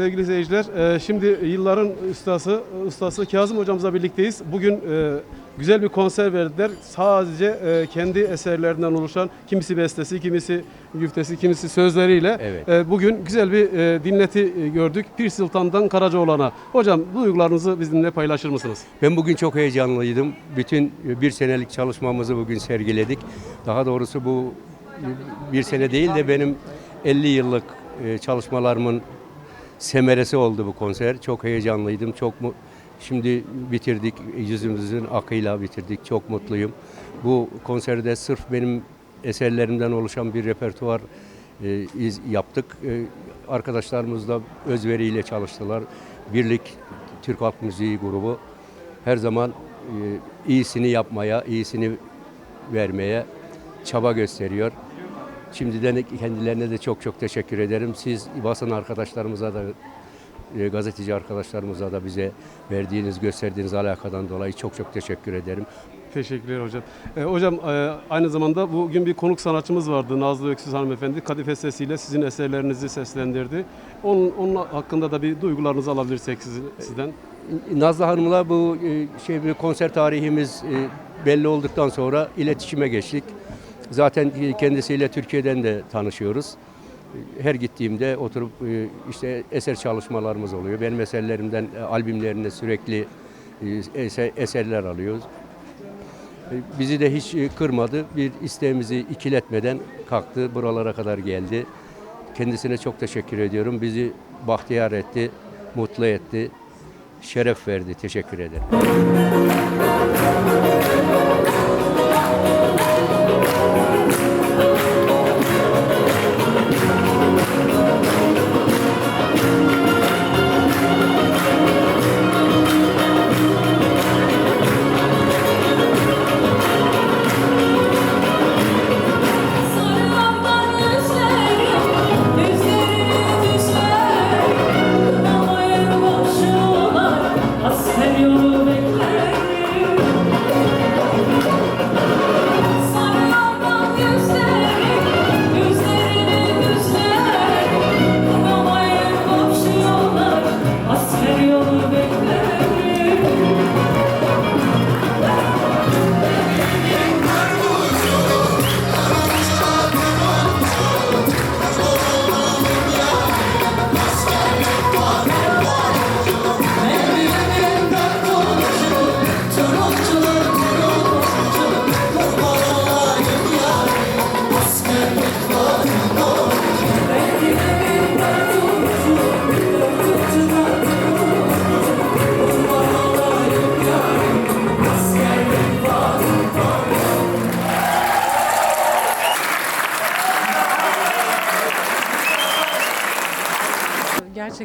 Sevgili seyirciler, e, şimdi yılların ustası, ustası Kazım hocamızla birlikteyiz. Bugün e, güzel bir konser verdiler. Sadece e, kendi eserlerinden oluşan kimisi bestesi, kimisi güftesi, kimisi sözleriyle. Evet. Bugün güzel bir dinleti gördük. Pir Sultan'dan Karacaoğlan'a. Hocam duygularınızı bizimle paylaşır mısınız? Ben bugün çok heyecanlıydım. Bütün bir senelik çalışmamızı bugün sergiledik. Daha doğrusu bu bir sene değil de benim 50 yıllık çalışmalarımın semeresi oldu bu konser. Çok heyecanlıydım. Çok mu Şimdi bitirdik. Yüzümüzün akıyla bitirdik. Çok mutluyum. Bu konserde sırf benim eserlerimden oluşan bir repertuar e, iz, yaptık. E, arkadaşlarımız da özveriyle çalıştılar. Birlik Türk Halk Müziği grubu her zaman e, iyisini yapmaya, iyisini vermeye çaba gösteriyor. Şimdiden kendilerine de çok çok teşekkür ederim. Siz basın arkadaşlarımıza da e, gazeteci arkadaşlarımıza da bize verdiğiniz, gösterdiğiniz alakadan dolayı çok çok teşekkür ederim. Teşekkürler hocam. E, hocam e, aynı zamanda bugün bir konuk sanatçımız vardı. Nazlı Öksüz hanımefendi. Kadife sesiyle sizin eserlerinizi seslendirdi. Onun, onun hakkında da bir duygularınızı alabilirsek sizi- sizden. Nazlı Hanım'la bu e, şey bir konser tarihimiz e, belli olduktan sonra iletişime geçtik. Zaten kendisiyle Türkiye'den de tanışıyoruz. Her gittiğimde oturup e, işte eser çalışmalarımız oluyor. Benim eserlerimden e, albümlerine sürekli e, eser- eserler alıyoruz. Bizi de hiç kırmadı. Bir isteğimizi ikiletmeden kalktı. Buralara kadar geldi. Kendisine çok teşekkür ediyorum. Bizi bahtiyar etti, mutlu etti şeref verdi. Teşekkür ederim.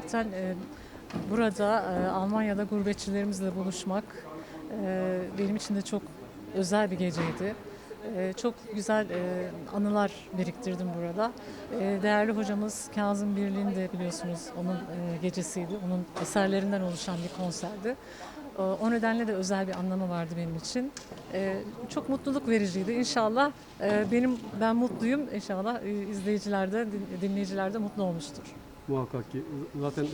Gerçekten e, burada e, Almanya'da gurbetçilerimizle buluşmak e, benim için de çok özel bir geceydi. E, çok güzel e, anılar biriktirdim burada. E, değerli hocamız Kazım Birliğin de biliyorsunuz onun e, gecesiydi. Onun eserlerinden oluşan bir konserdi. E, O nedenle de özel bir anlamı vardı benim için. E, Çok mutluluk vericiydi. İnşallah e, benim ben mutluyum. İnşallah e, izleyiciler de din- dinleyiciler de mutlu olmuştur. Muhakkak ki. Zaten e,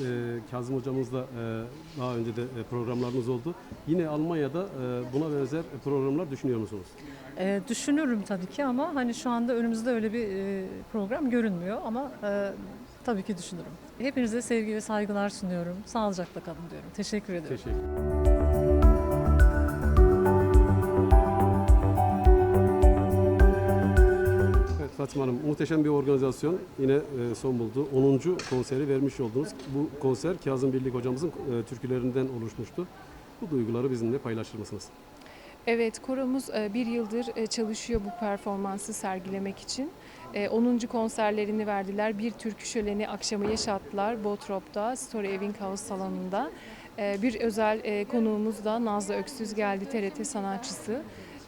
Kazım hocamızla e, daha önce de e, programlarımız oldu. Yine Almanya'da e, buna benzer programlar düşünüyor musunuz? Ee, düşünürüm tabii ki ama hani şu anda önümüzde öyle bir e, program görünmüyor ama e, tabii ki düşünürüm. Hepinize sevgi ve saygılar sunuyorum. Sağlıcakla kalın diyorum. Teşekkür ederim. Teşekkür Fatma Hanım muhteşem bir organizasyon yine e, son buldu. 10. konseri vermiş oldunuz. Bu konser Kazım Birlik hocamızın e, türkülerinden oluşmuştu. Bu duyguları bizimle paylaşır mısınız? Evet, koromuz e, bir yıldır e, çalışıyor bu performansı sergilemek için. E, 10. konserlerini verdiler. Bir türkü şöleni akşamı yaşattılar Botrop'ta, Story Eving House salonunda. E, Bir özel e, konuğumuz da Nazlı Öksüz geldi, TRT sanatçısı.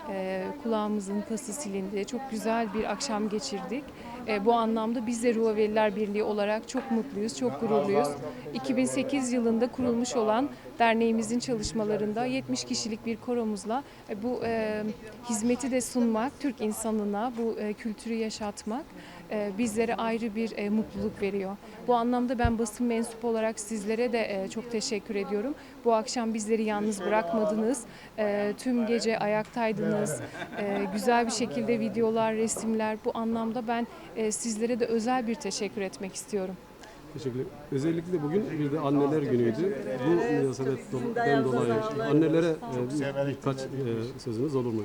E, Kulağımızın pası silindi. Çok güzel bir akşam geçirdik. E, Bu anlamda biz de Ruhaveliler Birliği olarak çok mutluyuz, çok gururluyuz. 2008 yılında kurulmuş olan derneğimizin çalışmalarında 70 kişilik bir koromuzla e, bu e, hizmeti de sunmak, Türk insanına bu e, kültürü yaşatmak e, bizlere ayrı bir e, mutluluk veriyor. Bu anlamda ben basın mensup olarak sizlere de e, çok teşekkür ediyorum. Bu akşam bizleri yalnız bırakmadınız. E, Tüm gece ayaktaydınız. E, Güzel bir şekilde videolar, resimler. Bu anlamda ben e, sizlere de özel bir teşekkür etmek istiyorum. Teşekkürler. Özellikle bugün bir de anneler günüydü. Bu münasebetten dolayı annelere e, birkaç e, sözünüz olur mu?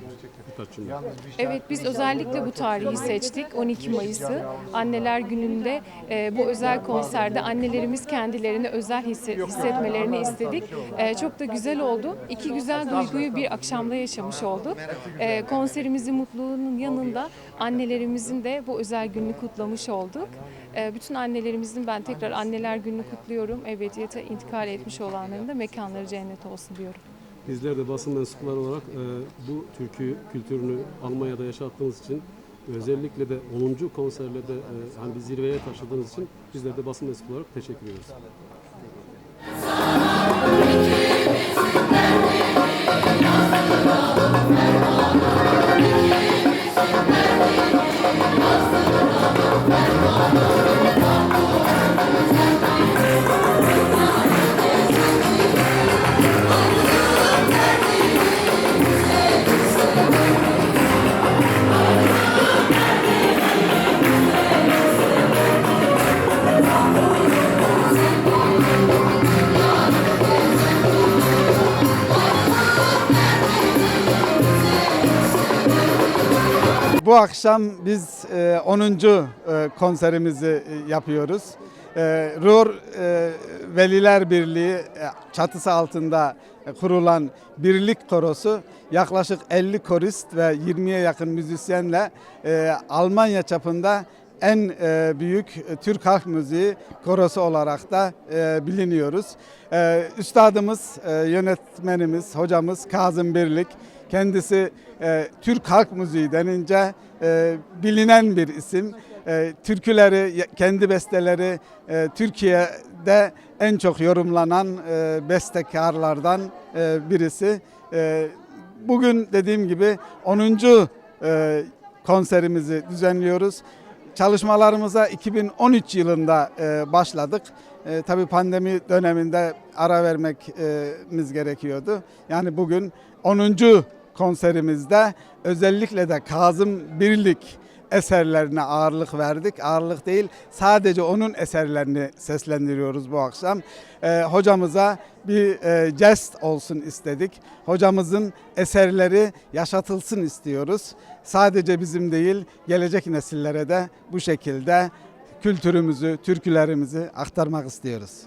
Birkaç cümle. Evet biz özellikle bu tarihi seçtik 12 Mayıs'ı anneler gününde e, bu özel konserde annelerimiz kendilerini özel hisse- hissetmelerini istedik. Çok da güzel oldu. İki güzel duyguyu bir akşamda yaşamış olduk. Konserimizin mutluluğunun yanında annelerimizin de bu özel gününü kutlamış olduk. E, bütün annelerimizin ben tekrar anneler gününü kutluyorum. Ebediyete intikal etmiş olanların da mekanları cennet olsun diyorum. Bizler de basın mensupları olarak e, bu türkü kültürünü Almanya'da yaşattığınız için özellikle de 10. konserlerde e, hani bir zirveye taşıdığınız için bizler de basın mensup olarak teşekkür ediyoruz. Bu akşam biz e, 10. e, konserimizi e, yapıyoruz. E, Ruhr e, Veliler Birliği e, çatısı altında e, kurulan birlik korosu yaklaşık 50 korist ve 20'ye yakın müzisyenle e, Almanya çapında en e, büyük e, Türk halk müziği korosu olarak da e, biliniyoruz. E, üstadımız, e, yönetmenimiz, hocamız Kazım Birlik. Kendisi e, Türk halk müziği denince e, bilinen bir isim. E, türküleri, kendi besteleri e, Türkiye'de en çok yorumlanan e, bestekarlardan e, birisi. E, bugün dediğim gibi 10. E, konserimizi düzenliyoruz. Çalışmalarımıza 2013 yılında e, başladık. E, tabii pandemi döneminde ara vermemiz gerekiyordu. Yani bugün 10. konserimizde özellikle de Kazım Birlik eserlerine ağırlık verdik. Ağırlık değil sadece onun eserlerini seslendiriyoruz bu akşam. E, hocamıza bir e, jest olsun istedik. Hocamızın eserleri yaşatılsın istiyoruz. Sadece bizim değil gelecek nesillere de bu şekilde kültürümüzü, türkülerimizi aktarmak istiyoruz.